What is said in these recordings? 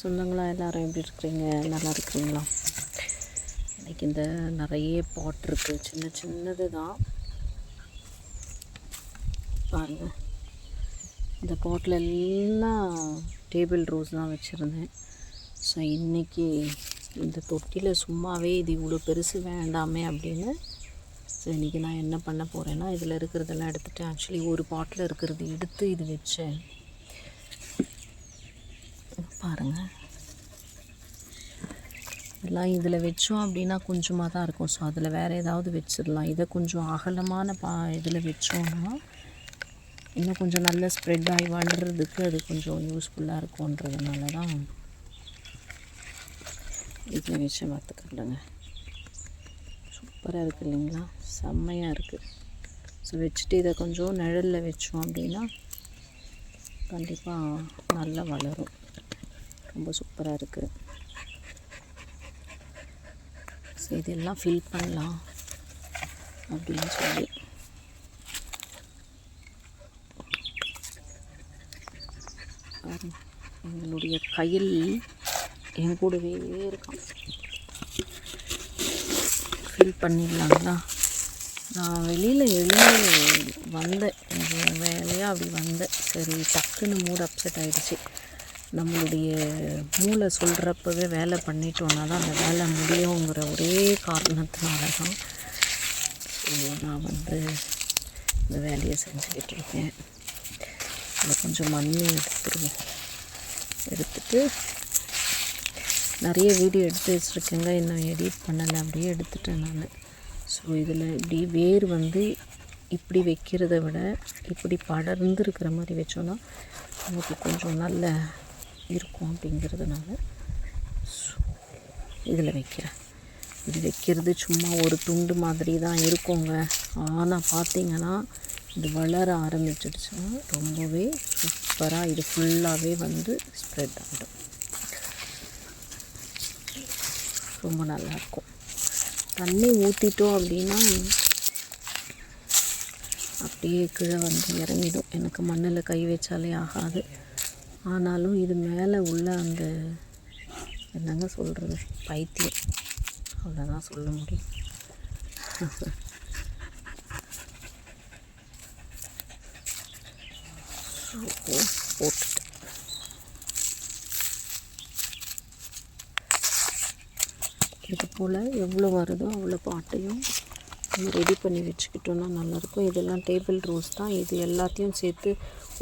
சொந்தங்களா எல்லாரும் எப்படி இருக்கிறீங்க? நல்லா இருக்கிறீங்களா? எனக்கு இந்த நிறைய பாட் இருக்குது சின்ன சின்னது தான் பாருங்க. இந்த பாட்டில் எல்லாம் டேபிள் ரோஸ் தான் வச்சுருந்தேன். ஸோ இன்றைக்கி இந்த தொட்டியில் சும்மாவே இது இவ்வளோ பெருசு வேண்டாமே அப்படின்னு. ஸோ இன்றைக்கி நான் என்ன பண்ண போகிறேன்னா இதில் இருக்கிறதெல்லாம் எடுத்துகிட்டு ஆக்சுவலி ஒரு பாட்டில் இருக்கிறது எடுத்து இது வச்சேன். பாருங்கள் எல்லாம் இதில் வச்சோம் அப்படின்னா கொஞ்சமாக தான் இருக்கும். ஸோ அதில் வேறு ஏதாவது வச்சிடலாம். இதை கொஞ்சம் அகலமான பா இதில் வச்சோம்னா இன்னும் கொஞ்சம் நல்ல ஸ்ப்ரெட் ஆகி வளர்கிறதுக்கு அது கொஞ்சம் யூஸ்ஃபுல்லாக இருக்கும்ன்றதுனால தான் இதில் வச்சு பார்த்துக்கிடுங்க சூப்பராக இருக்குது இல்லைங்களா? செம்மையாக இருக்குது ஸோ வச்சுட்டு இதை கொஞ்சம் நிழலில் வச்சோம் அப்படின்னா கண்டிப்பாக நல்லா வளரும். ரொம்ப சூப்பராக இருக்குது ஸோ இதெல்லாம் ஃபில் பண்ணலாம் அப்படின்னு சொல்லி. எங்களுடைய கையில் என் கூடவே இருக்கான் ஃபில் பண்ணிடலாங்களா? நான் வெளியில் எழுந்து வந்தேன். கொஞ்சம் வேலையாக அப்படி வந்தேன். சரி டக்குன்னு மூட் அப்செட் ஆகிடுச்சு நம்மளுடைய மூளை சொல்கிறப்பவே வேலை பண்ணிட்டோன்னா தான் அந்த வேலை முடியுங்கிற ஒரே காரணத்தினால தான் ஸோ நான் வந்து இந்த வேலையை செஞ்சுக்கிட்டு இருக்கேன். அதில் கொஞ்சம் மண் எடுத்துருவோம். எடுத்துட்டு நிறைய வீடியோ எடுத்து வச்சுருக்கேங்க. இன்னும் எடிட் பண்ணலை. அப்படியே எடுத்துட்டேன் நான். ஸோ இதில் இப்படி வேர் வந்து இப்படி வைக்கிறத விட இப்படி படர்ந்து இருக்கிற மாதிரி வச்சோன்னா நமக்கு கொஞ்சம் நல்ல இருக்கும் அப்படிங்கிறதுனால இதில் வைக்கிறேன். இது வைக்கிறது சும்மா ஒரு துண்டு மாதிரி தான் இருக்குங்க. ஆனால் பார்த்தீங்கன்னா இது வளர ஆரம்பிச்சிடுச்சுன்னா ரொம்பவே சூப்பராக இது ஃபுல்லாகவே வந்து ஸ்ப்ரெட் ஆகிடும். ரொம்ப நல்லாயிருக்கும். தண்ணி ஊற்றிட்டோம் அப்படின்னா அப்படியே கீழே வந்து இறங்கிடும். எனக்கு மண்ணில் கை வச்சாலே ஆகாது. ஆனாலும் இது மேலே உள்ள அந்த என்னங்க சொல்கிறது பைத்தியம். அவ்வளோதான் சொல்ல முடியும். போட்டுட்டேன். இது போல் எவ்வளோ வருதோ அவ்வளோ பாட்டையும் நம்ம ரெடி பண்ணி வச்சுக்கிட்டோன்னா நல்லாயிருக்கும் இதெல்லாம் டேபிள் ரோஸ் தான். இது எல்லாத்தையும் சேர்த்து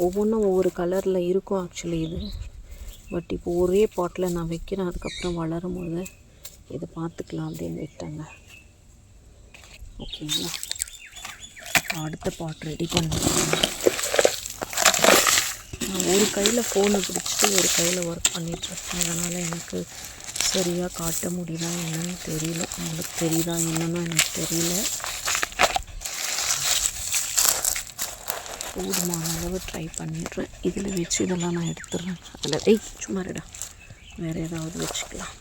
ஒவ்வொன்றும் ஒவ்வொரு கலரில் இருக்கும் ஆக்சுவலி இது. பட் இப்போ ஒரே பாட்டில் நான் வைக்கிறேன் அதுக்கப்புறம் வளரும் போது இதை பார்த்துக்கலாம் அப்படின்னு விட்டாங்க. ஓகேங்களா அடுத்த பாட் ரெடி பண்ணுறேன் நான் ஒரு கையில் ஃபோனை பிடிச்சிட்டு ஒரு கையில் ஒர்க் பண்ணிகிட்ருக்கேன் அதனால் எனக்கு சரியாக காட்ட முடியுதா என்னன்னு தெரியல. உங்களுக்கு தெரியுதா என்னன்னு எனக்கு தெரியல. போதுமான அளவு ட்ரை பண்ணிடுறேன் இதில் வச்சு இதெல்லாம் நான் எடுத்துடுறேன். அதில் ஏய் சும்மா இருடா. வேறு ஏதாவது வச்சுக்கலாம்.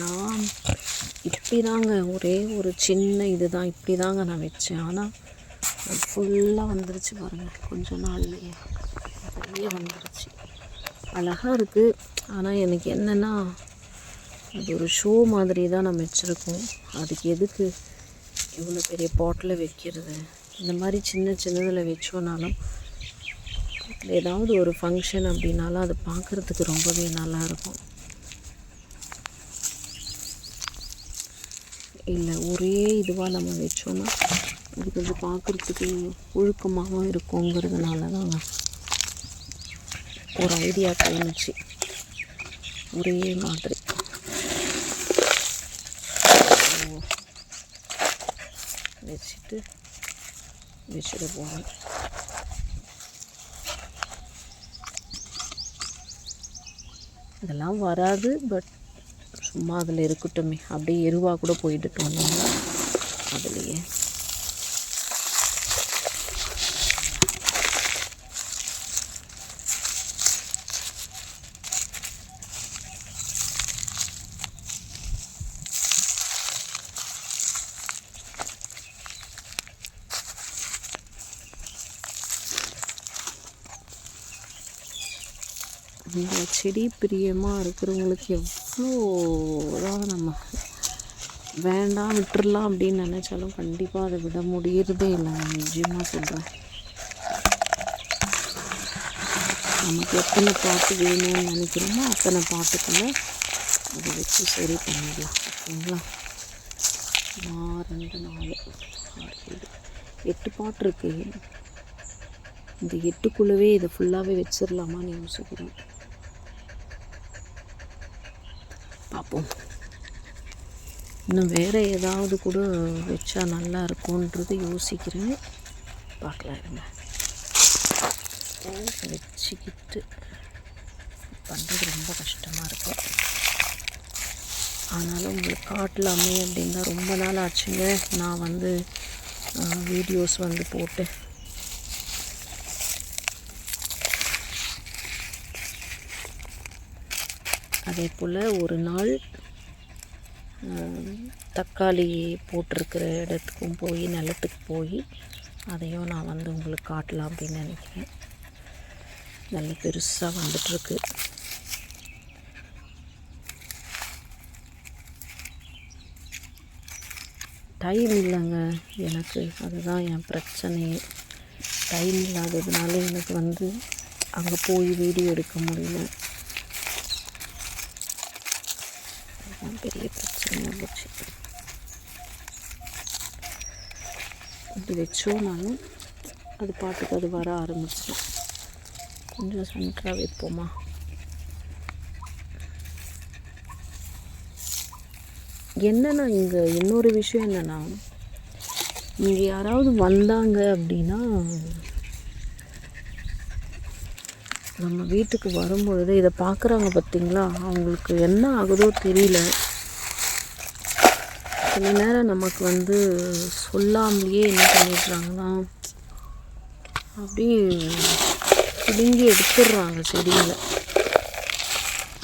நான் இப்படி தாங்க ஒரே ஒரு சின்ன இது தான் இப்படி தாங்க நான் வச்சேன். ஆனால் ஃபுல்லாக வந்துருச்சு பாருங்கள் கொஞ்ச நாள்லையே. நிறைய வந்துருச்சு. அழகாக இருக்குது ஆனால் எனக்கு என்னென்னா அது ஒரு ஷோ மாதிரி தான் நம்ம வச்சுருக்கோம். அதுக்கு எதுக்கு இவ்வளோ பெரிய பாட்டில் வைக்கிறது? இந்த மாதிரி சின்ன சின்னதில் வச்சோனாலும் ஏதாவது ஒரு ஃபங்க்ஷன் அப்படின்னாலும் அது பார்க்குறதுக்கு ரொம்பவே நல்லாயிருக்கும் இல்லை ஒரே இதுவாக நம்ம வச்சோன்னா இது கொஞ்சம் பார்க்குறதுக்கு ஒழுக்கமாகவும் இருக்குங்கிறதுனால தான் ஒரு ஐடியா தோணுச்சு. ஒரே மாதிரி. வச்சுட்டு வச்சுட போகிறேன் இதெல்லாம் வராது பட் சும்மா அதில் இருக்கட்டுமே. அப்படியே எருவாக கூட போயிட்டு வந்தோம்னா அதுலேயே. இந்த செடி பிரியமாக இருக்கிறவங்களுக்கு எவ்வளோ இதாக நம்ம வேண்டாம் விட்டுடலாம் அப்படின்னு நினச்சாலும் கண்டிப்பாக அதை விட முடியறதே இல்லை. நான் நிஜமாக சொல்கிறேன் நமக்கு எத்தனை பாட்டு வேணும்னு நினைக்கிறோமோ அத்தனை பாட்டுக்குள்ளே அதை வச்சு சரி பண்ணிடலாம். ஓகேங்களா? நான் ரெண்டு நாலு ஆறு ஏழு. எட்டு பாட்டு இருக்கு. இந்த எட்டுக்குள்ளவே இதை ஃபுல்லாகவே வச்சிடலாமான்னு யோசிக்கிறேன். பார்ப்போம். இன்னும் வேறு ஏதாவது கூட வச்சா நல்லா இருக்கும்ன்றது யோசிக்கிறேன். பார்க்கலாம் இருங்க. வச்சுக்கிட்டு பண்ணுறது ரொம்ப கஷ்டமாக இருக்கும் ஆனாலும் உங்களுக்கு காட்டலாமே அப்படின்னா ரொம்ப நாள் ஆச்சுங்க. நான் வந்து வீடியோஸ் வந்து போட்டு அதே போல் ஒரு நாள் தக்காளி போட்டிருக்கிற இடத்துக்கும் போய் நிலத்துக்கு போய் அதையும் நான் வந்து உங்களுக்கு காட்டலாம் அப்படின்னு நினைக்கிறேன். நல்ல பெருசாக வந்துட்டுருக்கு. டைம் இல்லைங்க. எனக்கு அதுதான் என் பிரச்சனையே டைம் இல்லாததுனால எனக்கு வந்து அங்கே போய் வீடியோ எடுக்க முடியல அதுதான் பெரிய வந்துச்சு இப்படி வச்சோம்னாலும் அது பாட்டுக்கு அது வர ஆரம்பிச்சு கொஞ்சம் சென்டராக வைப்போமா என்னென்னா இங்கே இன்னொரு விஷயம் என்னென்னா இங்கே யாராவது வந்தாங்க அப்படின்னா நம்ம வீட்டுக்கு வரும்பொழுது இதை பார்க்குறாங்க பார்த்தீங்களா? அவங்களுக்கு என்ன ஆகுதோ தெரியல. சில நேரம் நமக்கு வந்து சொல்லாமலேயே என்ன பண்ணிடுறாங்கன்னா அப்படியே பிடுங்கி எடுத்துடுறாங்க செடிகளை.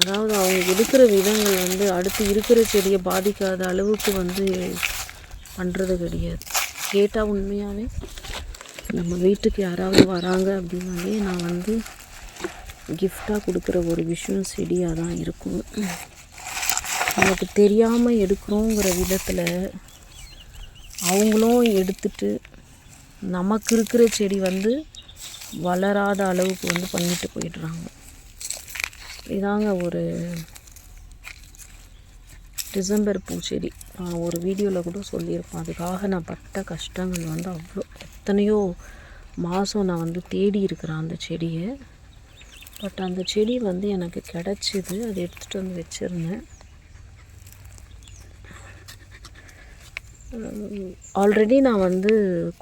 அதாவது அவங்க எடுக்கிற விதங்கள் வந்து அடுத்து இருக்கிற செடியை பாதிக்காத அளவுக்கு வந்து பண்ணுறது கிடையாது. கேட்டால் உண்மையாகவே நம்ம வீட்டுக்கு யாராவது வராங்க அப்படின்னாலே நான் வந்து கிஃப்டாக கொடுக்குற ஒரு விஷயம் செடியாக தான் இருக்கும். நமக்கு தெரியாமல் எடுக்கிறோங்கிற விதத்தில் அவங்களும் எடுத்துட்டு நமக்கு இருக்கிற செடி வந்து வளராத அளவுக்கு வந்து பண்ணிட்டு போயிடுறாங்க. இதாங்க ஒரு டிசம்பர் பூச்செடி நான் ஒரு வீடியோவில் கூட சொல்லியிருப்பேன். அதுக்காக நான் பட்ட கஷ்டங்கள் வந்து அவ்வளோ எத்தனையோ மாதம் நான் வந்து தேடி இருக்கிறேன் அந்த செடியை. பட் அந்த செடி வந்து எனக்கு கிடச்சிது. அதை எடுத்துகிட்டு வந்து வச்சுருந்தேன். ஆல்ரெடி நான் வந்து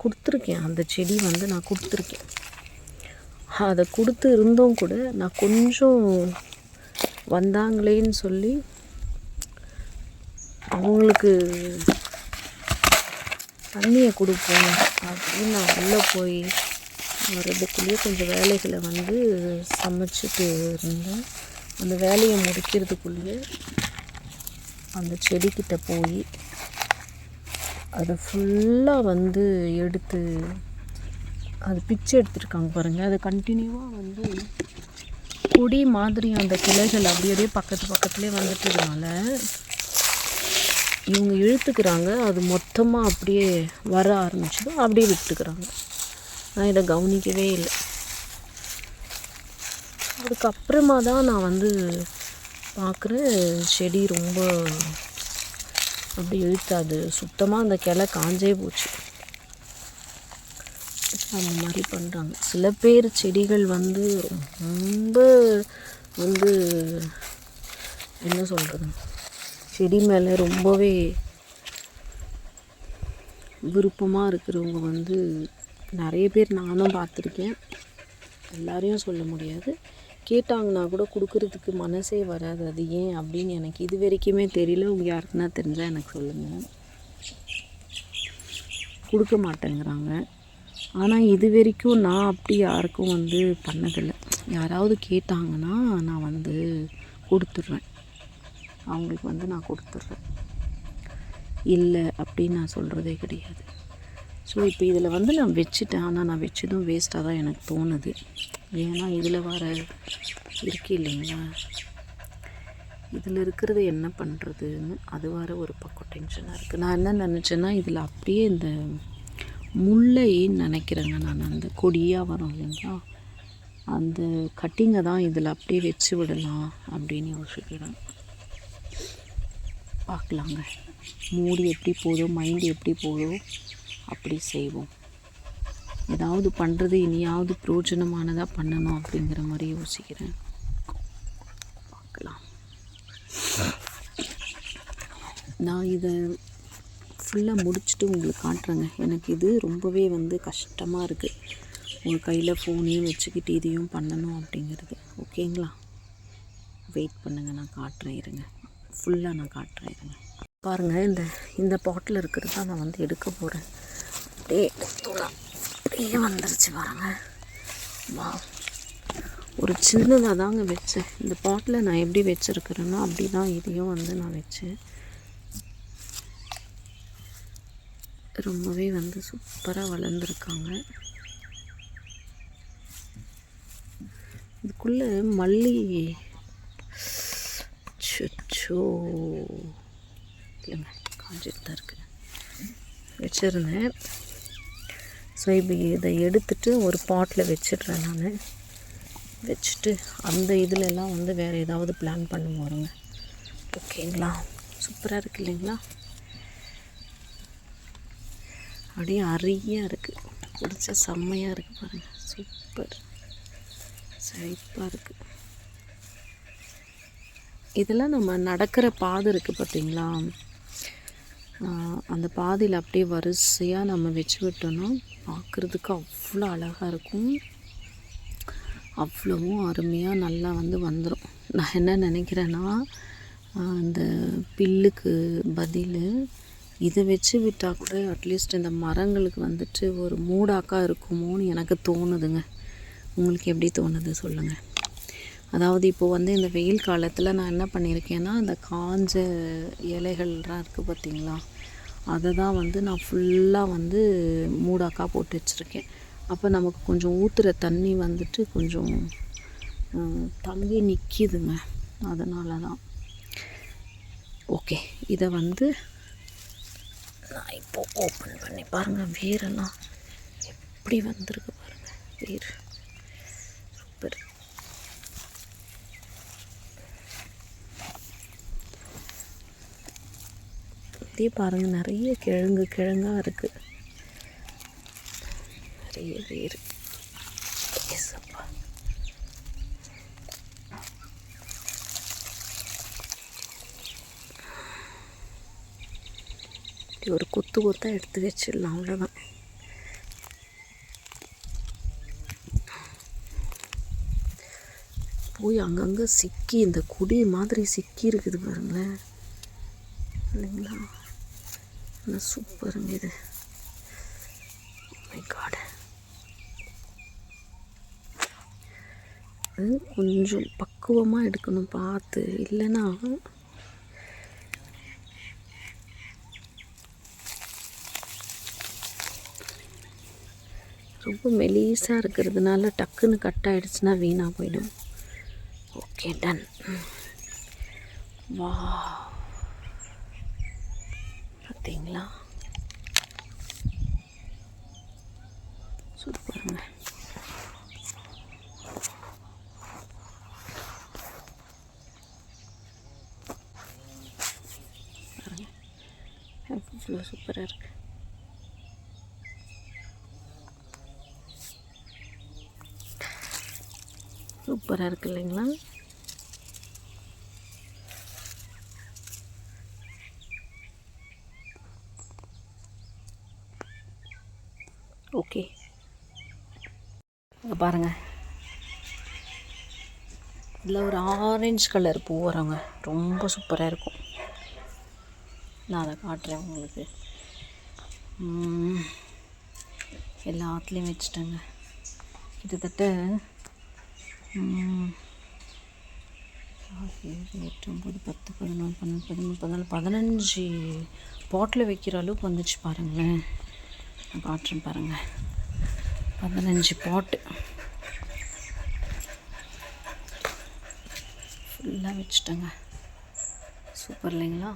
கொடுத்துருக்கேன். அந்த செடி வந்து நான் கொடுத்துருக்கேன். அதை கொடுத்து இருந்தும் கூட நான் கொஞ்சம் வந்தாங்களேன்னு சொல்லி அவங்களுக்கு தண்ணியை கொடுப்போம் அப்படின்னு நான் உள்ளே போய் வர்றதுக்குள்ளேயே கொஞ்சம் வேலைகளை வந்து சமைச்சிட்டு இருந்தேன். அந்த வேலையை முடிக்கிறதுக்குள்ளேயே அந்த செடிக்கிட்ட போய் அதை ஃபுல்லாக வந்து எடுத்து அது பிச்சு எடுத்துருக்காங்க பாருங்கள் அது கண்டினியூவாக வந்து கொடி மாதிரி அந்த கிளைகள் அப்படி அப்படியே பக்கத்து பக்கத்துலேயே வந்துட்டதுனால இவங்க இழுத்துக்கிறாங்க. அது மொத்தமாக அப்படியே வர ஆரம்பிச்சதும் அப்படியே விட்டுக்கிறாங்க. நான் இதை கவனிக்கவே இல்லை. அதுக்கப்புறமா தான் நான் வந்து பார்க்குறேன் செடி ரொம்ப அப்படி இழுத்தாது. சுத்தமாக அந்த கிளை காஞ்சே போச்சு. அந்த மாதிரி பண்ணுறாங்க சில பேர் செடிகள் வந்து ரொம்ப வந்து என்ன சொல்கிறது செடி மேலே ரொம்பவே விருப்பமாக இருக்கிறவங்க வந்து நிறைய பேர் நானும் பார்த்துருக்கேன். எல்லாரையும் சொல்ல முடியாது. கேட்டாங்கன்னா கூட கொடுக்கறதுக்கு மனசே வராது. அது ஏன் அப்படின்னு எனக்கு இது வரைக்குமே தெரியல. உங்கள் யாருக்குன்னா தெரிஞ்சால் எனக்கு சொல்லுங்கள் கொடுக்க மாட்டேங்கிறாங்க. ஆனால் இது வரைக்கும் நான் அப்படி யாருக்கும் வந்து பண்ணதில்லை. யாராவது கேட்டாங்கன்னா நான் வந்து கொடுத்துட்றேன். அவங்களுக்கு வந்து நான் கொடுத்துட்றேன். இல்லை அப்படின்னு நான் சொல்கிறதே கிடையாது. ஸோ இப்போ இதில் வந்து நான் வச்சுட்டேன். ஆனால் நான் வச்சதும் வேஸ்ட்டாக தான் எனக்கு தோணுது. ஏன்னா இதில் வர இருக்கு இல்லைங்களா? இதில் இருக்கிறது என்ன பண்ணுறதுன்னு அது வர ஒரு பக்கம் டென்ஷனாக இருக்குது நான் என்ன நினச்சேன்னா இதில் அப்படியே இந்த முல்லைன்னு நினைக்கிறேங்க நான். அந்த கொடியாக வரும் இல்லைங்களா? அந்த கட்டிங்கை தான் இதில் அப்படியே வச்சு விடலாம் அப்படின்னு யோசிக்கிறேன். பார்க்கலாங்க. மூடி எப்படி போதோ மைண்டு எப்படி போதோ அப்படி செய்வோம். ஏதாவது பண்ணுறது இனியாவது பிரோஜனமானதாக பண்ணணும் அப்படிங்கிற மாதிரி யோசிக்கிறேன். பார்க்கலாம். நான் இதை ஃபுல்லாக முடிச்சுட்டு உங்களுக்கு காட்டுறேங்க. எனக்கு இது ரொம்பவே வந்து கஷ்டமாக இருக்குது உங்கள் கையில் ஃபோனையும் வச்சுக்கிட்டு இதையும் பண்ணணும் அப்படிங்கிறது. ஓகேங்களா? வெயிட் பண்ணுங்கள் நான் காட்டுறேன் இருங்க. ஃபுல்லாக நான் காட்டுறேன் இருங்க. பாருங்கள் இந்த இந்த பாட்டில் இருக்கிறது தான் நான் வந்து எடுக்க போகிறேன் அப்படியே கொத்தலாம் அப்படியே வந்துருச்சு பாருங்க. வா. ஒரு சின்னதாக தாங்க வச்சேன் இந்த பாட்டில் நான் எப்படி வச்சுருக்கிறேன்னா அப்படி தான் இதையும் வந்து நான் வச்சேன் ரொம்பவே வந்து சூப்பராக வளர்ந்துருக்காங்க. இதுக்குள்ளே மல்லி. சொச்சோ இல்லைங்க காஞ்சிட்டு தான் இருக்கு. வச்சுருந்தேன். ஸோ இப்போ இதை எடுத்துட்டு ஒரு பாட்டில் வச்சிடுறேன் நான். வச்சுட்டு அந்த இதுலெல்லாம் வந்து வேறு ஏதாவது பிளான் பண்ண போகிறோங்க ஓகேங்களா சூப்பராக இருக்கு இல்லைங்களா? அப்படியே அரியாக இருக்குது பிடிச்ச செம்மையாக இருக்குது பாருங்கள் சூப்பர் செழிப்பாக இருக்குது இதெல்லாம் நம்ம நடக்கிற பாதை இருக்குது பார்த்தீங்களா அந்த பாதியில் அப்படியே வரிசையாக நம்ம வச்சு விட்டோம்னா பார்க்குறதுக்கு அவ்வளோ அழகாக இருக்கும். அவ்வளவும் அருமையாக நல்லா வந்து வந்துடும் நான் என்ன நினைக்கிறேன்னா அந்த இந்த பில்லுக்கு பதில் இதை வச்சு விட்டால் கூட அட்லீஸ்ட் இந்த மரங்களுக்கு வந்துட்டு ஒரு மூடாக்கா இருக்குமோன்னு எனக்கு தோணுதுங்க. உங்களுக்கு எப்படி தோணுது சொல்லுங்கள் அதாவது இப்போது வந்து இந்த வெயில் காலத்தில் நான் என்ன பண்ணியிருக்கேன்னா அந்த காஞ்ச இலைகள்லாம் இருக்குது பார்த்தீங்களா அதை தான் வந்து நான் ஃபுல்லாக வந்து மூடாக்கா போட்டு வச்சுருக்கேன். அப்போ நமக்கு கொஞ்சம் ஊற்றுற தண்ணி வந்துட்டு கொஞ்சம் தங்கி நிற்கிதுங்க அதனால தான் ஓகே இதை வந்து நான் இப்போ ஓப்பன் பண்ணி பாருங்கள் வேரெல்லாம் எப்படி வந்திருக்கு பாருங்கள் வேர் சூப்பர் சுற்றி பாருங்கள் நிறைய கிழங்கு கிழங்காக இருக்குது நிறைய வேர். இப்படி ஒரு கொத்து கொத்தாக எடுத்து வச்சிடலாம் அவ்வளோதான் போய் அங்கங்கே சிக்கி இந்த குடி மாதிரி சிக்கி இருக்குது பாருங்களேன். இல்லைங்களா? ஆனால் சூப்பருங்க இது மை அது கொஞ்சம் பக்குவமாக எடுக்கணும் பார்த்து. இல்லைன்னா ரொம்ப மெலீஸாக இருக்கிறதுனால டக்குன்னு கட் ஆகிடுச்சுன்னா வீணாக போயிடும். ஓகே டன் வா பார்த்தீங்களா சூப்பருங்க இவ்வளோ சூப்பராக இருக்கு. சூப்பராக இருக்கு இல்லைங்களா ஓகே இங்கே பாருங்கள் இதில் ஒரு ஆரஞ்சு கலர் பூ வரவங்க ரொம்ப சூப்பராக இருக்கும். நான் அதை காட்டுறேன் உங்களுக்கு. எல்லாத்துலேயும் வச்சுட்டேங்க. கிட்டத்தட்ட எட்டு ஒம்பது பத்து பதினொன்று பன்னெண்டு பதிமூணு பதினாலு பதினஞ்சு. பாட்டில் வைக்கிற அளவுக்கு வந்துச்சு பாருங்களேன். நான் காட்டுறேன் பாருங்கள் பதினஞ்சு பாட்டு ஃபுல்லாக வச்சுட்டேங்க. சூப்பர் இல்லைங்களா?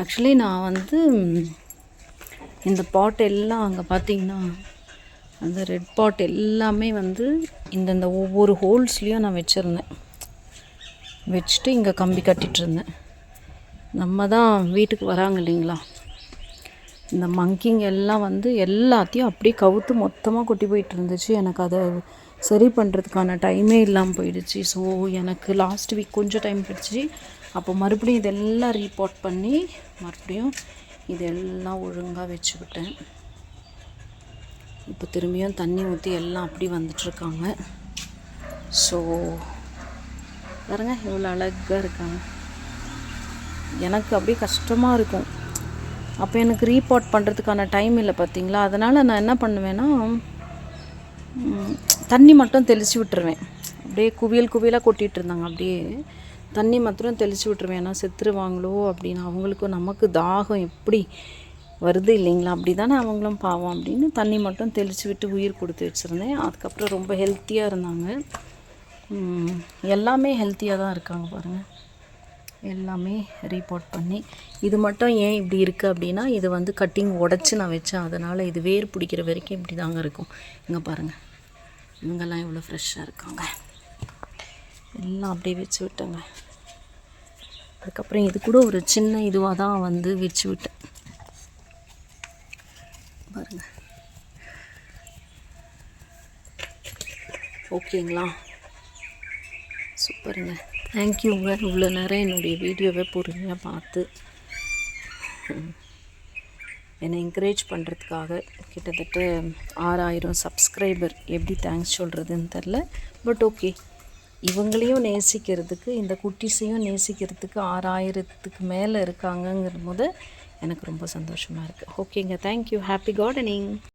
ஆக்சுவலி நான் வந்து இந்த பாட் எல்லாம் அங்கே பார்த்தீங்கன்னா அந்த ரெட் பாட் எல்லாமே வந்து இந்தந்த ஒவ்வொரு ஹோல்ஸ்லேயும் நான் வச்சுருந்தேன். வச்சுட்டு இங்கே கம்பி கட்டிகிட்ருந்தேன் இருந்தேன். நம்ம தான் வீட்டுக்கு வராங்க இல்லைங்களா? இந்த மங்கிங் எல்லாம் வந்து எல்லாத்தையும் அப்படியே கவுத்து மொத்தமாக கொட்டி போயிட்டு இருந்துச்சு. எனக்கு அதை சரி பண்ணுறதுக்கான டைமே இல்லாமல் போயிடுச்சு. ஸோ எனக்கு லாஸ்ட் வீக் கொஞ்சம் டைம் கிடச்சி அப்போ மறுபடியும் இதெல்லாம் ரீபாட் பண்ணி மறுபடியும் இதெல்லாம் ஒழுங்காக வச்சுக்கிட்டேன். இப்போ திரும்பியும் தண்ணி ஊற்றி எல்லாம் அப்படி வந்துட்டுருக்காங்க ஸோ பாருங்க எவ்வளோ அழகாக இருக்காங்க. எனக்கு அப்படியே கஷ்டமாக இருக்கும். அப்போ எனக்கு ரீபாட் பண்ணுறதுக்கான டைம் இல்லை பார்த்தீங்களா அதனால் நான் என்ன பண்ணுவேன்னா தண்ணி மட்டும் தெளித்து விட்டுருவேன். அப்படியே குவியல் குவியலாக கொட்டிகிட்டு இருந்தாங்க. அப்படியே தண்ணி மாத்திரம் தெளித்து விட்டுருவேன். ஏன்னா செத்துருவாங்களோ அப்படின்னு அவங்களுக்கும் நமக்கு தாகம் எப்படி வருது இல்லைங்களா? அப்படி தானே அவங்களும் பாவம் அப்படின்னு தண்ணி மட்டும் தெளித்து விட்டு உயிர் கொடுத்து வச்சுருந்தேன். அதுக்கப்புறம் ரொம்ப ஹெல்த்தியாக இருந்தாங்க. எல்லாமே ஹெல்த்தியாக தான் இருக்காங்க பாருங்கள் எல்லாமே ரீபோர்ட் பண்ணி. இது மட்டும் ஏன் இப்படி இருக்குது அப்படின்னா இது வந்து கட்டிங் உடச்சி நான் வச்சேன். அதனால் இது வேர் பிடிக்கிற வரைக்கும் இப்படி தாங்க இருக்கும். இங்கே பாருங்கள் இவங்கெல்லாம் இவ்வளோ ஃப்ரெஷ்ஷாக இருக்காங்க. எல்லாம் அப்படியே வச்சு விட்டேங்க. அதுக்கப்புறம் இது கூட ஒரு சின்ன இதுவாக தான் வந்து வச்சு விட்டேன். பாருங்கள் ஓகேங்களா சூப்பருங்க. தேங்க்யூங்க இவ்வளோ நேரம் என்னுடைய வீடியோவை பொறுமையாக பார்த்து என்னை என்கரேஜ் பண்ணுறதுக்காக கிட்டத்தட்ட ஆறாயிரம் சப்ஸ்கிரைபர் எப்படி தேங்க்ஸ் சொல்கிறதுன்னு தெரில பட் ஓகே இவங்களையும் நேசிக்கிறதுக்கு இந்த குட்டீஸையும் நேசிக்கிறதுக்கு ஆறாயிரத்துக்கு மேலே இருக்காங்கங்கிற போது எனக்கு ரொம்ப சந்தோஷமாக இருக்குது ஓகேங்க தேங்க்யூ ஹாப்பி கார்டனிங்